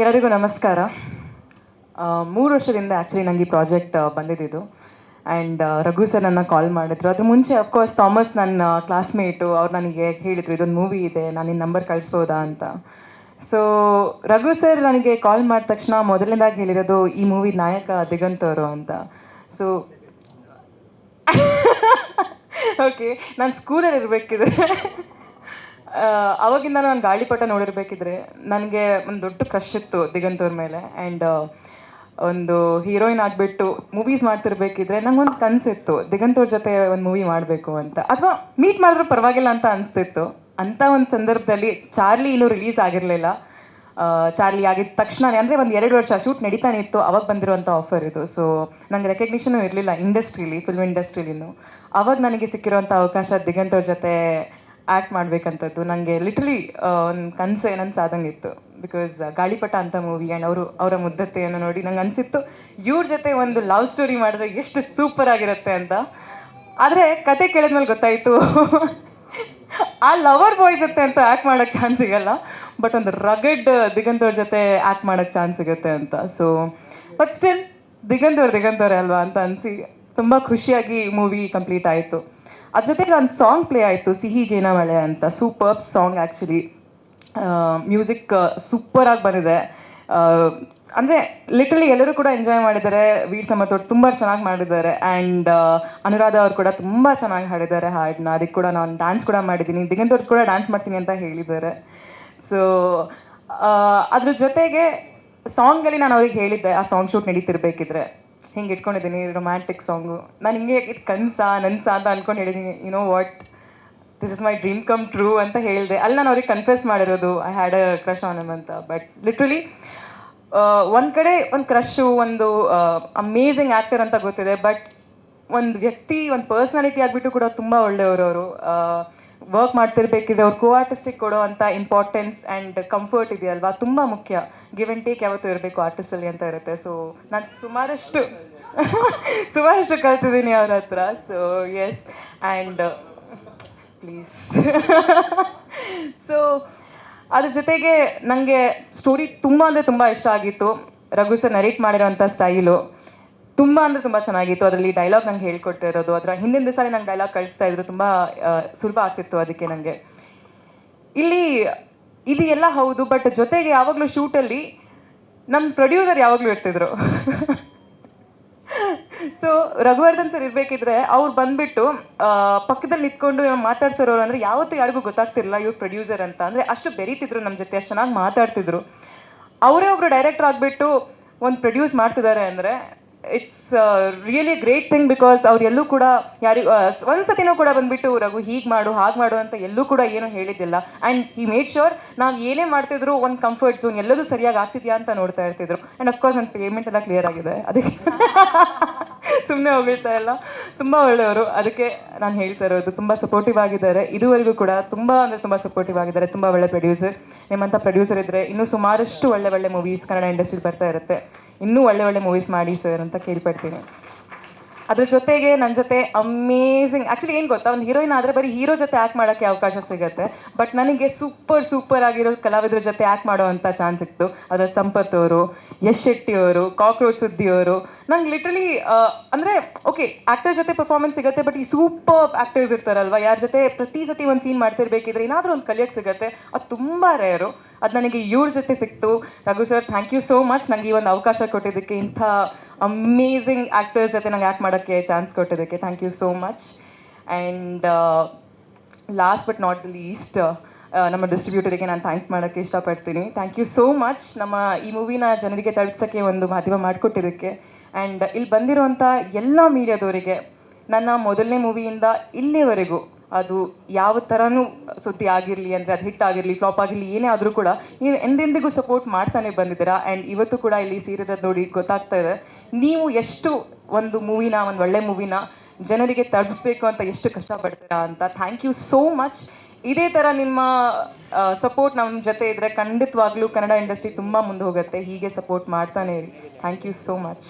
ಎಲ್ಲರಿಗೂ ನಮಸ್ಕಾರ. ಮೂರು ವರ್ಷದಿಂದ ಆ್ಯಕ್ಚುಲಿ ನನಗೆ ಈ ಪ್ರಾಜೆಕ್ಟ್ ಬಂದಿದ್ದು. ಆ್ಯಂಡ್ ರಘು ಸರ್ ನನ್ನ ಕಾಲ್ ಮಾಡಿದ್ರು. ಅದ್ರ ಮುಂಚೆ ಅಫ್ಕೋರ್ಸ್ ಥಾಮಸ್ ನನ್ನ ಕ್ಲಾಸ್ಮೇಟು ಅವ್ರು ನನಗೆ ಹೇಳಿದರು, ಇದೊಂದು ಮೂವಿ ಇದೆ, ನಾನು ನಿನ್ನ ನಂಬರ್ ಕಳಿಸೋದಾ? ಅಂತ. ಸೊ ರಘು ಸರ್ ನನಗೆ ಕಾಲ್ ಮಾಡಿದ ತಕ್ಷಣ ಮೊದಲನೇದಾಗಿ ಹೇಳಿರೋದು, ಈ ಮೂವಿ ನಾಯಕ ದಿಗಂತ್ ಅವರು ಅಂತ. ಸೊ ಓಕೆ ನಾನು ಸ್ಕೂಲಲ್ಲಿ ಇರಬೇಕಿದ್ರೆ. ಅವಾಗಿಂದ ನಾನು ಗಾಳಿಪಟ ನೋಡಿರ್ಬೇಕಿದ್ರೆ ನನಗೆ ಒಂದು ದೊಡ್ಡ ಕ್ರಶ್ ಇತ್ತು ದಿಗಂತವ್ರ ಮೇಲೆ. ಆ್ಯಂಡ್ ಒಂದು ಹೀರೋಯಿನ್ ಆಗಿಬಿಟ್ಟು ಮೂವೀಸ್ ಮಾಡ್ತಿರ್ಬೇಕಿದ್ರೆ ನಂಗೊಂದು ಕನಸಿತ್ತು ದಿಗಂತೂರ್ ಜೊತೆ ಒಂದು ಮೂವಿ ಮಾಡಬೇಕು ಅಂತ. ಅಥವಾ ಮೀಟ್ ಮಾಡಿದ್ರು ಪರವಾಗಿಲ್ಲ ಅಂತ ಅನಿಸ್ತಿತ್ತು. ಅಂಥ ಒಂದು ಸಂದರ್ಭದಲ್ಲಿ ಚಾರ್ಲಿ ಇನ್ನೂ ರಿಲೀಸ್ ಆಗಿರಲಿಲ್ಲ. ಚಾರ್ಲಿ ಆಗಿದ ತಕ್ಷಣ ಅಂದರೆ ಒಂದು ಎರಡು ವರ್ಷ ಶೂಟ್ ನಡೀತಾನೆ ಇತ್ತು, ಅವಾಗ ಬಂದಿರುವಂಥ ಆಫರ್ ಇದು. ಸೊ ನನಗೆ ರೆಕಗ್ನಿಷನು ಇರಲಿಲ್ಲ ಇಂಡಸ್ಟ್ರೀಲಿ ಫಿಲ್ಮ್ ಇಂಡಸ್ಟ್ರೀಲಿನೂ ಅವಾಗ ನನಗೆ ಸಿಕ್ಕಿರುವಂಥ ಅವಕಾಶ ದಿಗಂತವ್ರ ಜೊತೆ ಆ್ಯಕ್ಟ್ ಮಾಡಬೇಕಂತದ್ದು ನನಗೆ ಲಿಟ್ರಲಿ ಒಂದು ಕನಸು ಆದಂಗೆ ಇತ್ತು. ಬಿಕಾಸ್ ಗಾಳಿಪಟ ಅಂತ ಮೂವಿ ಆ್ಯಂಡ್ ಅವರು, ಅವರ ಮುದ್ದತೆಯನ್ನು ನೋಡಿ ನಂಗೆ ಅನಿಸಿತ್ತು, ಇವ್ರ ಜೊತೆ ಒಂದು ಲವ್ ಸ್ಟೋರಿ ಮಾಡಿದ್ರೆ ಎಷ್ಟು ಸೂಪರ್ ಆಗಿರುತ್ತೆ ಅಂತ. ಆದರೆ ಕತೆ ಕೇಳಿದ್ಮೇಲೆ ಗೊತ್ತಾಯಿತು, ಆ ಲವರ್ ಬಾಯ್ ಜೊತೆ ಅಂತ ಆ್ಯಕ್ಟ್ ಮಾಡೋಕ್ಕೆ ಚಾನ್ಸ್ ಸಿಗಲ್ಲ ಬಟ್ ಒಂದು ರಗಡ್ ದಿಗಂತವ್ರ ಜೊತೆ ಆ್ಯಕ್ಟ್ ಮಾಡೋಕ್ಕೆ ಚಾನ್ಸ್ ಸಿಗುತ್ತೆ ಅಂತ. ಸೊ ಬಟ್ ಸ್ಟಿಲ್ ದಿಗಂತವ್ರ ದಿಗಂತವ್ರೆ ದಿಗಂತ್ ಅಲ್ವಾ ಅಂತ ಅನಿಸಿ ತುಂಬ ಖುಷಿಯಾಗಿ ಮೂವಿ ಕಂಪ್ಲೀಟ್ ಆಯಿತು. ಅದ್ರ ಜೊತೆಗೆ ಒಂದು ಸಾಂಗ್ ಪ್ಲೇ ಆಯಿತು, ಸಿಹಿ ಜೇನಮಳೆ ಅಂತ ಸೂಪರ್ ಸಾಂಗ್ ಆ್ಯಕ್ಚುಲಿ ಮ್ಯೂಸಿಕ್ ಸೂಪರಾಗಿ ಬಂದಿದೆ. ಅಂದರೆ ಲಿಟ್ರಲಿ ಎಲ್ಲರೂ ಕೂಡ ಎಂಜಾಯ್ ಮಾಡಿದ್ದಾರೆ. ವೀರ್ ಸಮತ್ ಅವ್ರು ತುಂಬ ಚೆನ್ನಾಗಿ ಮಾಡಿದ್ದಾರೆ. ಆ್ಯಂಡ್ ಅನುರಾಧ ಅವ್ರು ಕೂಡ ತುಂಬ ಚೆನ್ನಾಗಿ ಹಾಡಿದ್ದಾರೆ ಹಾಡನ್ನ ಅದಕ್ಕೆ ಕೂಡ ನಾನು ಡ್ಯಾನ್ಸ್ ಕೂಡ ಮಾಡಿದ್ದೀನಿ. ದಿಗಂತ್ ಅವ್ರು ಕೂಡ ಡ್ಯಾನ್ಸ್ ಮಾಡ್ತೀನಿ ಅಂತ ಹೇಳಿದ್ದಾರೆ. ಸೊ ಅದ್ರ ಜೊತೆಗೆ ಸಾಂಗಲ್ಲಿ ನಾನು ಅವ್ರಿಗೆ ಹೇಳಿದ್ದೆ, ಆ ಸಾಂಗ್ ಶೂಟ್ ನಡೀತಿರ್ಬೇಕಿದ್ರೆ. ಹಿಂಗೆ ಇಟ್ಕೊಂಡಿದ್ದೀನಿ ರೊಮ್ಯಾಂಟಿಕ್ ಸಾಂಗು ನಾನು ಹಿಂಗೆ ಇದು ಕನ್ಸ, ನನ್ಸ ಅಂತ ಅನ್ಕೊಂಡು ಹೇಳಿದ್ದೀನಿ you know what this is my dream come true ಅಂತ ಹೇಳಿದೆ. ಅಲ್ಲಿ ನಾನು ಅವ್ರಿಗೆ ಕನ್ಫ್ಯೂಸ್ ಮಾಡಿರೋದು I had a crush on em ಅಂತ. ಬಟ್ ಲಿಟ್ರಲಿ ಒಂದು ಕಡೆ ಒಂದು ಕ್ರಶು ಒಂದು ಅಮೇಝಿಂಗ್ ಆ್ಯಕ್ಟರ್ ಅಂತ ಗೊತ್ತಿದೆ. ಬಟ್ ಒಂದು ವ್ಯಕ್ತಿ, ಒಂದು ಪರ್ಸ್ನಾಲಿಟಿ ಆಗಿಬಿಟ್ಟು ಕೂಡ ತುಂಬ ಒಳ್ಳೆಯವರು ಅವರು. ವರ್ಕ್ ಮಾಡ್ತಿರ್ಬೇಕಿದ್ರೆ ಅವ್ರು ಕೋ ಆರ್ಟಿಸ್ಟಿಗೆ ಕೊಡೋ ಅಂಥ ಇಂಪಾರ್ಟೆನ್ಸ್ ಆ್ಯಂಡ್ ಕಂಫರ್ಟ್ ಇದೆಯಲ್ವಾ? ತುಂಬ ಮುಖ್ಯ. ಗಿವ್ ಆ್ಯಂಡ್ ಟೇಕ್ ಯಾವತ್ತೂ ಇರಬೇಕು ಆರ್ಟಿಸ್ಟಲ್ಲಿ ಅಂತ ಇರುತ್ತೆ. ಸೊ ನಾನು ಸುಮಾರಷ್ಟು ಸುಮಾರಷ್ಟು ಕಲ್ತಿದ್ದೀನಿ ಅವ್ರ ಹತ್ರ so yes and please so ಅದ್ರ ಜೊತೆಗೆ ನನಗೆ ಸ್ಟೋರಿ ತುಂಬ ಅಂದರೆ ತುಂಬ ಇಷ್ಟ ಆಗಿತ್ತು. ರಘು ಸರ್ ನರೇಟ್ ಮಾಡಿರೋಂಥ ಸ್ಟೈಲು ತುಂಬ ಅಂದರೆ ತುಂಬ ಚೆನ್ನಾಗಿತ್ತು. ಅದರಲ್ಲಿ ಡೈಲಾಗ್ ನಂಗೆ ಹೇಳ್ಕೊಟ್ಟಿರೋದು. ಅದರ ಹಿಂದಿನ ದಿವಸ ನಂಗೆ ಡೈಲಾಗ್ ಕಳಿಸ್ತಾ ಇದ್ರು. ತುಂಬ ಸುಲಭ ಆಗ್ತಿತ್ತು ಅದಕ್ಕೆ ನನಗೆ ಇಲ್ಲಿ, ಇದು ಎಲ್ಲ ಹೌದು ಬಟ್ ಜೊತೆಗೆ ಯಾವಾಗಲೂ ಶೂಟಲ್ಲಿ ನಮ್ಮ ಪ್ರೊಡ್ಯೂಸರ್ ಯಾವಾಗಲೂ ಇರ್ತಿದ್ರು. ಸೊ ರಘುವರ್ಧನ್ ಸರ್ ಇರ್ಬೇಕಿದ್ರೆ ಅವ್ರು ಬಂದ್ಬಿಟ್ಟು ಪಕ್ಕದಲ್ಲಿ ನಿಂತ್ಕೊಂಡು ಮಾತಾಡ್ಸೋರು ಅಂದ್ರೆ ಯಾವತ್ತೂ ಯಾರಿಗೂ ಗೊತ್ತಾಗ್ತಿರ್ಲಿಲ್ಲ ಇವ್ರು ಪ್ರೊಡ್ಯೂಸರ್ ಅಂತ. ಅಂದ್ರೆ ಅಷ್ಟು ಬೆರೀತಿದ್ರು ನಮ್ಮ ಜೊತೆ, ಅಷ್ಟು ಚೆನ್ನಾಗಿ ಮಾತಾಡ್ತಿದ್ರು. ಅವರೇ ಒಬ್ರು ಡೈರೆಕ್ಟರ್ ಆಗಿಬಿಟ್ಟು ಒಂದು ಪ್ರೊಡ್ಯೂಸ್ ಮಾಡ್ತಿದ್ದಾರೆ ಅಂದರೆ it's really great thing because ಅವ್ರು ಎಲ್ಲೂ ಕೂಡ ಯಾರಿಗೂ ಒಂದ್ಸತಿನೂ ಕೂಡ ಬಂದ್ಬಿಟ್ಟು, ರಘು, ಹೀಗೆ ಮಾಡು, ಹಾಗೆ ಮಾಡು ಅಂತ ಎಲ್ಲೂ ಕೂಡ ಏನೂ ಹೇಳಿದ್ದಿಲ್ಲ. ಆ್ಯಂಡ್ ಈ ಮೇಡ್ ಶೋರ್ ನಾವು ಏನೇ ಮಾಡ್ತಿದ್ರು ಒಂದು ಕಂಫರ್ಟ್ ಝೋನ್ ಎಲ್ಲದೂ ಸರಿಯಾಗಿ ಆಗ್ತಿದ್ಯಾ ಅಂತ ನೋಡ್ತಾ ಇರ್ತಿದ್ರು. ಆ್ಯಂಡ್ ಅಫ್ಕೋರ್ಸ್ ನನ್ನ ಪೇಮೆಂಟ್ ಎಲ್ಲ ಕ್ಲಿಯರ್ ಆಗಿದೆ. ಅದಕ್ಕೆ ಸುಮ್ಮನೆ ಹೋಗಿರ್ತಾ ಇಲ್ಲ. ತುಂಬ ಒಳ್ಳೆಯವರು. ಅದಕ್ಕೆ ನಾನು ಹೇಳ್ತಾ ಇರೋದು, ತುಂಬ ಸಪೋರ್ಟಿವ್ ಆಗಿದ್ದಾರೆ. ಇದುವರೆಗೂ ಕೂಡ ತುಂಬ ಅಂದರೆ ತುಂಬ ಸಪೋರ್ಟಿವ್ ಆಗಿದ್ದಾರೆ. ತುಂಬ ಒಳ್ಳೆ ಪ್ರೊಡ್ಯೂಸರ್ ನಿಮ್ಮಂಥ ಪ್ರೊಡ್ಯೂಸರ್ ಇದ್ದರೆ ಇನ್ನೂ ಸುಮಾರಷ್ಟು ಒಳ್ಳೆ ಒಳ್ಳೆ ಮೂವೀಸ್ ಕನ್ನಡ ಇಂಡಸ್ಟ್ರಿ ಬರ್ತಾ ಇರುತ್ತೆ. ಇನ್ನೂ ಒಳ್ಳೆ ಒಳ್ಳೆ ಮೂವೀಸ್ ಮಾಡಿ ಸರ್ ಅಂತ ಕೇಳ್ಪಡ್ತೀನಿ. ಅದ್ರ ಜೊತೆಗೆ ನನ್ನ ಜೊತೆ ಅಮೇಝಿಂಗ್ ಆ್ಯಕ್ಚುಲಿ ಏನು ಗೊತ್ತಾ? ಒಂದು ಹೀರೋಯಿನ್ ಆದರೆ ಬರೀ ಹೀರೋ ಜೊತೆ ಆ್ಯಕ್ಟ್ ಮಾಡೋಕ್ಕೆ ಅವಕಾಶ ಸಿಗುತ್ತೆ. ಬಟ್ ನನಗೆ ಸೂಪರ್ ಸೂಪರ್ ಆಗಿರೋ ಕಲಾವಿದರ ಜೊತೆ ಆ್ಯಕ್ಟ್ ಮಾಡೋವಂಥ ಚಾನ್ಸ್ ಸಿಕ್ತು. ಅದರ ಸಂಪತ್ ಅವರು, ಯಶ್ ಶೆಟ್ಟಿ ಅವರು, ಕಾಕ್ರೋಚ್ ಸುದ್ದಿ ಅವರು. ನಂಗೆ ಲಿಟ್ರಲಿ ಅಂದರೆ ಓಕೆ ಆ್ಯಕ್ಟರ್ ಜೊತೆ ಪರ್ಫಾರ್ಮೆನ್ಸ್ ಸಿಗುತ್ತೆ ಬಟ್ ಈ ಸೂಪರ್ ಆ್ಯಕ್ಟರ್ಸ್ ಇರ್ತಾರಲ್ವ? ಯಾರ ಜೊತೆ ಪ್ರತಿ ಸತಿ ಒಂದು ಸೀನ್ ಮಾಡ್ತಿರ್ಬೇಕಿದ್ರೆ ಏನಾದರೂ ಒಂದು ಕಲಿಯೋಕ್ಕೆ ಸಿಗುತ್ತೆ. ಅದು ತುಂಬ ರೇರು ಅದು ನನಗೆ ಇವ್ರ ಜೊತೆ ಸಿಕ್ತು. Raghu sir thank you so much ನನಗೆ ಈ ಒಂದು ಅವಕಾಶ ಕೊಟ್ಟಿದ್ದಕ್ಕೆ ಇಂಥ ಅಮೇಝಿಂಗ್ ಆ್ಯಕ್ಟರ್ಸ್ ಜೊತೆ ನಂಗೆ ಆ್ಯಕ್ಟ್ ಮಾಡೋಕ್ಕೆ ಚಾನ್ಸ್ ಕೊಟ್ಟಿದ್ದಕ್ಕೆ. Thank you so much and last but not the least ನಮ್ಮ ಡಿಸ್ಟ್ರಿಬ್ಯೂಟರಿಗೆ ನಾನು ಥ್ಯಾಂಕ್ಸ್ ಮಾಡೋಕ್ಕೆ ಇಷ್ಟಪಡ್ತೀನಿ. ಥ್ಯಾಂಕ್ ಯು ಸೋ ಮಚ್ ನಮ್ಮ ಈ ಮೂವಿನ ಜನರಿಗೆ ತಲುಪಿಸೋಕ್ಕೆ ಒಂದು ಮಾಧ್ಯಮ ಮಾಡಿಕೊಟ್ಟಿದ್ದಕ್ಕೆ. ಆ್ಯಂಡ್ ಇಲ್ಲಿ ಬಂದಿರುವಂಥ ಎಲ್ಲ ಮೀಡಿಯಾದವರಿಗೆ ನನ್ನ ಮೊದಲನೇ ಮೂವಿಯಿಂದ ಇಲ್ಲಿವರೆಗೂ ಅದು ಯಾವ ಥರನೂ ಸುದ್ದಿ ಆಗಿರಲಿ ಅಂದರೆ ಅದು ಹಿಟ್ ಆಗಿರಲಿ, ಫ್ಲಾಪ್ ಆಗಿರಲಿ, ಏನೇ ಆದರೂ ಕೂಡ ನೀವು ಎಂದೆಂದಿಗೂ ಸಪೋರ್ಟ್ ಮಾಡ್ತಾನೆ ಬಂದಿದ್ದೀರಾ? ಆ್ಯಂಡ್ ಇವತ್ತು ಕೂಡ ಇಲ್ಲಿ ಸೀರೆದ ನೋಡಿ ಗೊತ್ತಾಗ್ತಾ ಇದೆ. ನೀವು ಎಷ್ಟು ಒಂದು ಮೂವಿನ ಒಂದು ಒಳ್ಳೆ ಮೂವಿನ ಜನರಿಗೆ ತಲುಪಿಸ್ಬೇಕು ಅಂತ ಎಷ್ಟು ಕಷ್ಟಪಡ್ತೀರಾ ಅಂತ ಥ್ಯಾಂಕ್ ಯು ಸೋ ಮಚ್ ಇದೇ ಥರ ನಿಮ್ಮ ಸಪೋರ್ಟ್ ನಮ್ಮ ಜೊತೆ ಇದ್ದರೆ ಖಂಡಿತವಾಗ್ಲೂ ಕನ್ನಡ ಇಂಡಸ್ಟ್ರಿ ತುಂಬ ಮುಂದೆ ಹೋಗುತ್ತೆ. ಹೀಗೆ ಸಪೋರ್ಟ್ ಮಾಡ್ತಾನೆ ಇರಿ. Thank you so much